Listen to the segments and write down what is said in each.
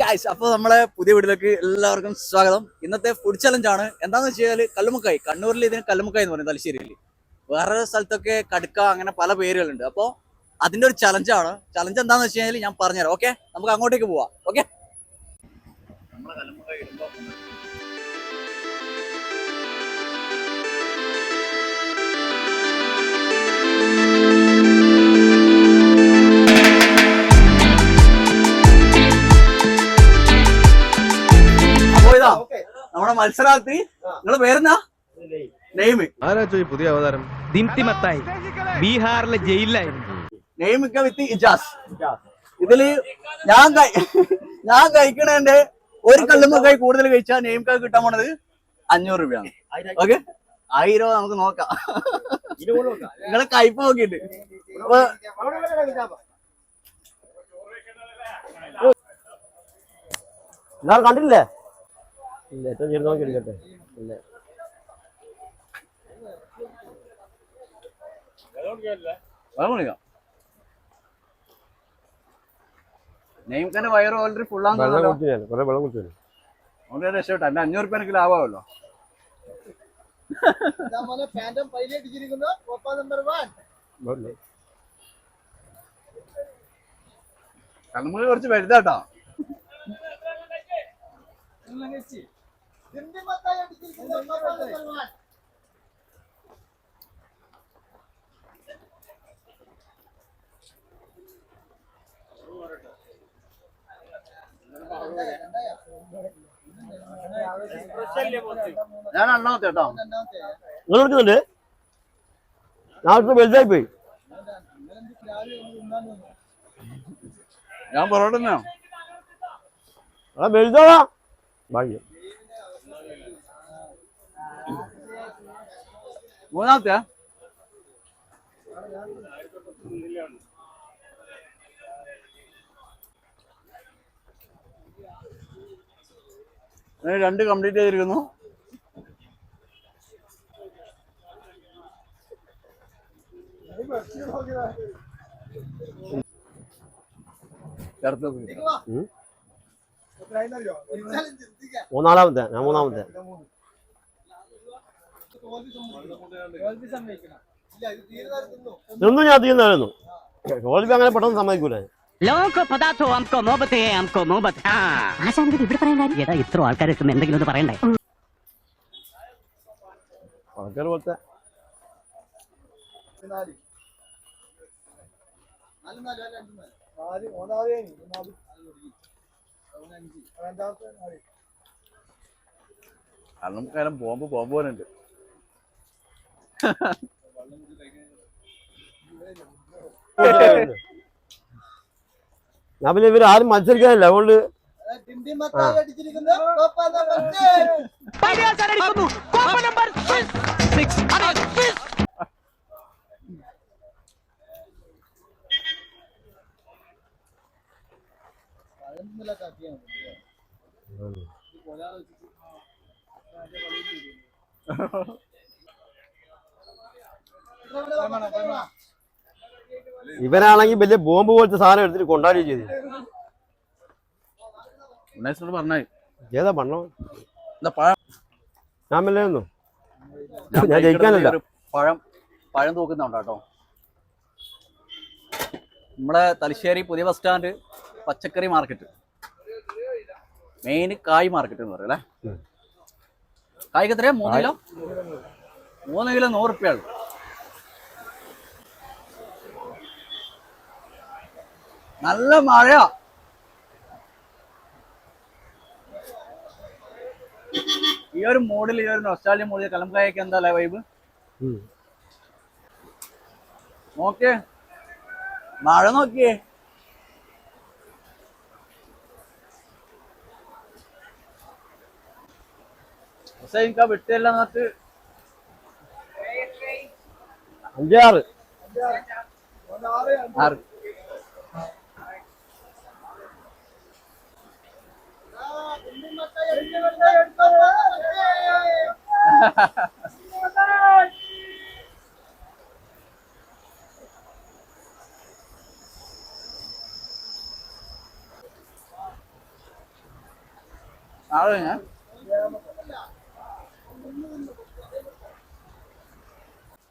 Guys അപ്പോൾ നമ്മളെ പുതിയ വീട്ടിലേക്ക് എല്ലാവർക്കും സ്വാഗതം. ഇന്നത്തെ ഫുഡ് ചലഞ്ച് ആണ്. എന്താന്ന് വെച്ച് കഴിഞ്ഞാൽ കല്ലുമുക്കായി. കണ്ണൂരിൽ ഇതിന് കല്ലുമുക്കായി എന്ന് പറയും തലശ്ശേരിയിൽ വേറെ സ്ഥലത്തൊക്കെ കടുക്ക അങ്ങനെ പല പേരുകളുണ്ട്. അപ്പോൾ അതിന്റെ ഒരു ചലഞ്ചാണ് ചലഞ്ച് എന്താന്ന് വെച്ച് കഴിഞ്ഞാൽ ഞാൻ പറഞ്ഞുതരാം. ഓക്കെ നമുക്ക് അങ്ങോട്ടേക്ക് പോവാം. ഓക്കെ നമ്മളെ കല്ലുമുക്കായി ഇടുമ്പോൾ മത്സരാർത്ഥി. നിങ്ങളെ പേരെന്നാ നെയ്മ്. പുതിയ അവതാരം? ദിംതിമത്തായി ബീഹാറിലെ ജയിലിലായിരുന്നു. നെയ്മിക്ക വിത്ത് ഇജാസ്. ഇതിൽ ഞാൻ ഞാൻ കഴിക്കണേന്റെ ഒരു കല്ലുമ്മക്കായി കൂടുതൽ കഴിച്ചാൽ നെയ്മിക്ക കിട്ടാൻ പോണത് അഞ്ഞൂറ് രൂപയാണ്. ഓക്കെ? ആയിരം രൂപ നമുക്ക് നോക്കാം. നിങ്ങളെ കയ്പ് നോക്കിയിട്ട്. അപ്പൊ കണ്ടില്ലേ ഇല്ല ഏറ്റവും ചെറുത് നോക്കി എടുക്കട്ടെ. ഇല്ല. വെള്ളം നെയ്മിക്കന്റെ വയറ് ഓൾറെഡി വെള്ളം ഫുള്ളാന്ന് കുടിച്ചു കുറെ വെള്ളം കുടിച്ചു അതുകൊണ്ട് ഞാൻ രക്ഷപ്പെട്ട? എന്റെ അഞ്ഞൂറ് രൂപ എനിക്ക് ലാഭമാവല്ലോ കണ്ണുമുറി കുറച്ച് വലുതാട്ടോ. ഞാൻ രണ്ടാമത്തെ കേട്ടോ. നിങ്ങൾ എടുക്കുന്നുണ്ട് ഞാൻ വലുതായി പോയി. ഞാൻ പൊറോട്ട വലുതാവാ ഭാഗ്യം. മൂന്നാമത്തെ. ഞാൻ രണ്ട് കംപ്ലീറ്റ് ചെയ്തിരിക്കുന്നു. മൂന്നാലാമത്തെ ഞാൻ മൂന്നാമത്തെ. ഇതൊന്നും ഞാൻ തീരുന്നായിരുന്നു തോൽവി അങ്ങനെ പെട്ടെന്ന് സമ്മതിക്കൂല. ലോക പദാർത്ഥോ ഇത്ര എന്തെങ്കിലും ഞാൻ പിന്നെ ഇവർ ആരും മത്സരിക്കാനില്ല അതുകൊണ്ട് ഇവനാണെങ്കിൽ വലിയ ബോംബ് പോലത്തെ സാധനം എടുത്തിട്ട് കൊണ്ടാടുകയും ചെയ്തു. പറഞ്ഞായി. ഏതാ പണ്ണോ ഞാൻ വല്ലായിരുന്നു ഞാൻ ജയിക്കാനല്ല. പഴം പഴം തൂക്കുന്നുണ്ട് കേട്ടോ. നമ്മളെ തലശ്ശേരി പുതിയ ബസ് സ്റ്റാൻഡ് പച്ചക്കറി മാർക്കറ്റ് മെയിൻ കായ് മാർക്കറ്റ് എന്ന് പറയും അല്ലേ. കായ്ക്ക് എത്രയാ? മൂന്ന് കിലോ? മൂന്ന് കിലോ നൂറ് നല്ല മഴ ഈ ഒരു മൂഡിൽ ഈ ഒരു നൊസ്റ്റാലിയ മൂഡിൽ കലംകായൊക്കെ എന്താ അല്ലേ വൈബ് നോക്കേ. മഴ നോക്കിയേ പക്ഷെ എനിക്ക് ആ വിട്ടെല്ലാം എന്നിട്ട് അഞ്ചാറ്. ആറ്. നാളെ ഞാൻ?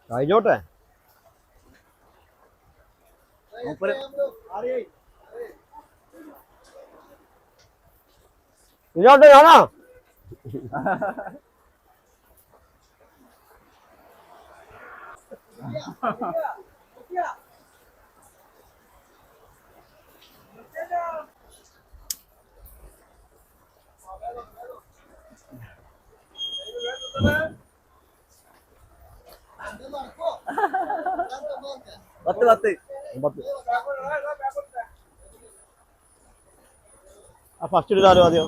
കഴിഞ്ഞോട്ടെ ഇങ്ങോട്ടെ കാണാ. പത്ത് പത്ത്. പത്ത്. ആ ഫസ്റ്റ് എടുത്താലോ ആദ്യം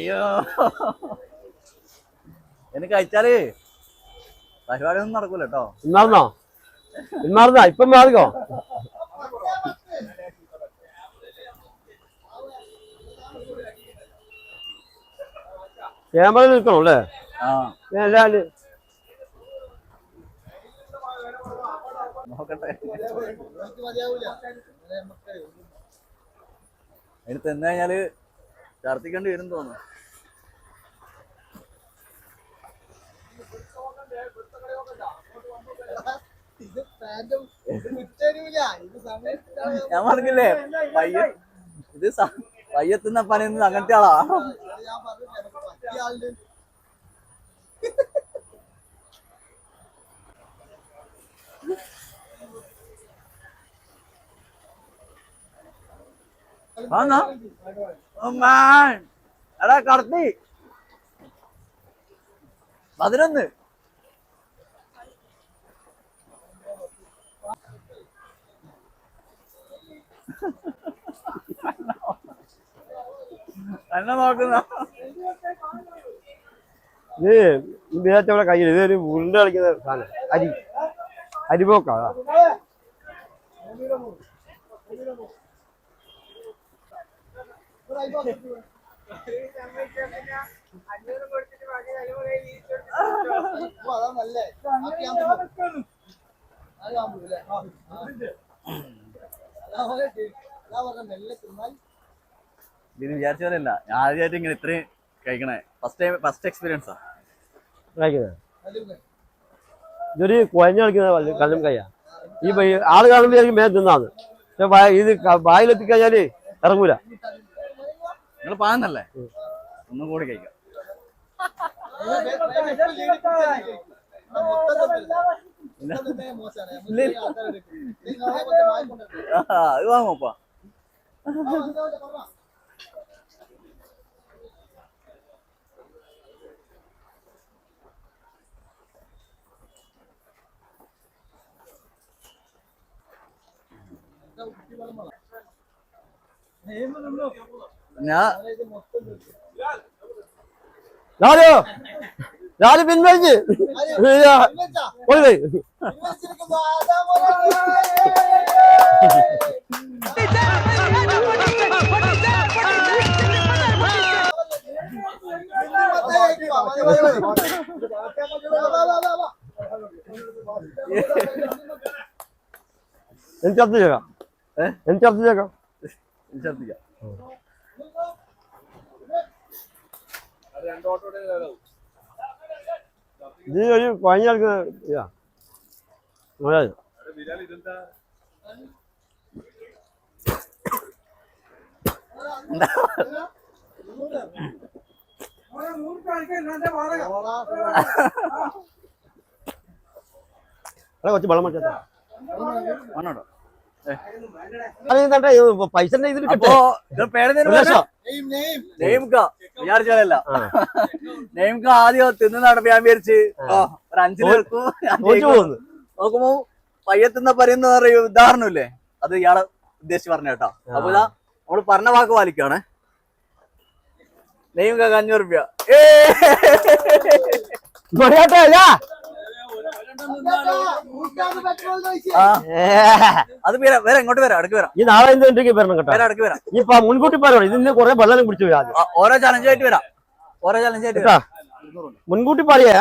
അയ്യോ. എനിക്ക് കഴിച്ചാൽ പരിപാടി ഒന്നും നടക്കൂല കേട്ടോ ഇന്നാർന്നോ? ഇന്നാർന്നാ? ഇപ്പം മാറിക്കോ. ക്യാമറ നിൽക്കണോ അല്ലേ? എല്ലാവരും നോക്കട്ടെ. അതിന് തിന്നു കഴിഞ്ഞാൽ ഛർദിക്കേണ്ടി വരും തോന്നുന്നു ഞാൻ പറഞ്ഞില്ലേ പയ്യ ഇത് പയ്യത്തുന്ന പണി അങ്ങനത്തെ ആളാ ആന്നാ? എടാ കടത്തി. പതിനൊന്ന്. എന്നെ നോക്കുന്ന. ഇത് വിചാരിച്ചവിടെ കയ്യിൽ ഇതൊരു ഉരുണ്ട് കളിക്കുന്ന സാധനം. അരി. അരിപോക്കാ. ഇതിന് വിചാരിച്ച പോലെയല്ല ഞാൻ ആദ്യമായിട്ട് ഇങ്ങനെ ഇത്രയും കഴിക്കണേ. ഫസ്റ്റ് ടൈം ഫസ്റ്റ് എക്സ്പീരിയൻസാ ഇതൊരു കുഴഞ്ഞ കളിക്കുന്ന കല്ലും കയ്യാ ഈ ആൾ വിചാരിക്കും മേ തിന്നാന്ന് ഇത് വായിലെത്തിക്കഴിഞ്ഞാൽ ഇറങ്ങൂല. നിങ്ങൾ പാന്നല്ലേ ഒന്നും കൂടി കഴിക്കാം. അത് ഞാൻ രാജോ രാജു പിൻവലിച്ച് എനിക്ക് ചർച്ച ചെയ്യാം ഏ? എനിക്ക് ചർച്ച ഇത് ഒരു കളിക്കുന്ന ഇതാ. കൊച്ചു വെള്ളം അതെന്താ പൈസ വിചാരിച്ചാലല്ല. നെയ്മുക്ക ആദ്യം തിന്ന് നടപ്പ് ഞാൻ വിചാരിച്ച് ഒരു അഞ്ചു പേർക്കും നോക്കുമ്പോ പയ്യത്തുന്ന പറയുന്ന പറയും ഉദാഹരണമില്ലേ അത് ഇയാളെ ഉദ്ദേശിച്ച് പറഞ്ഞ കേട്ടോ. അപ്പൊ ഇതാ നമ്മൾ പറഞ്ഞ വാക്ക് പാലിക്കാണ്. നെയ്മുക്ക അഞ്ഞൂറ് രൂപ ഏ. അത് വരാം വേറെ ഇങ്ങോട്ട് വരാം അടുക്ക് വരാം. ഈ നാളെ എന്തുണ്ടെങ്കിൽ വരണം കേട്ടോ? വേറെ അടുക്ക് വരാം. ഇപ്പൊ മുൻകൂട്ടി പറയണം ഇതിന് കുറെ വെള്ളം പിടിച്ചു വരാം ഓരോ ചലഞ്ച് ആയിട്ട് വരാം. ഓരോ ചലഞ്ച് ആയിട്ട് മുൻകൂട്ടി പറയേ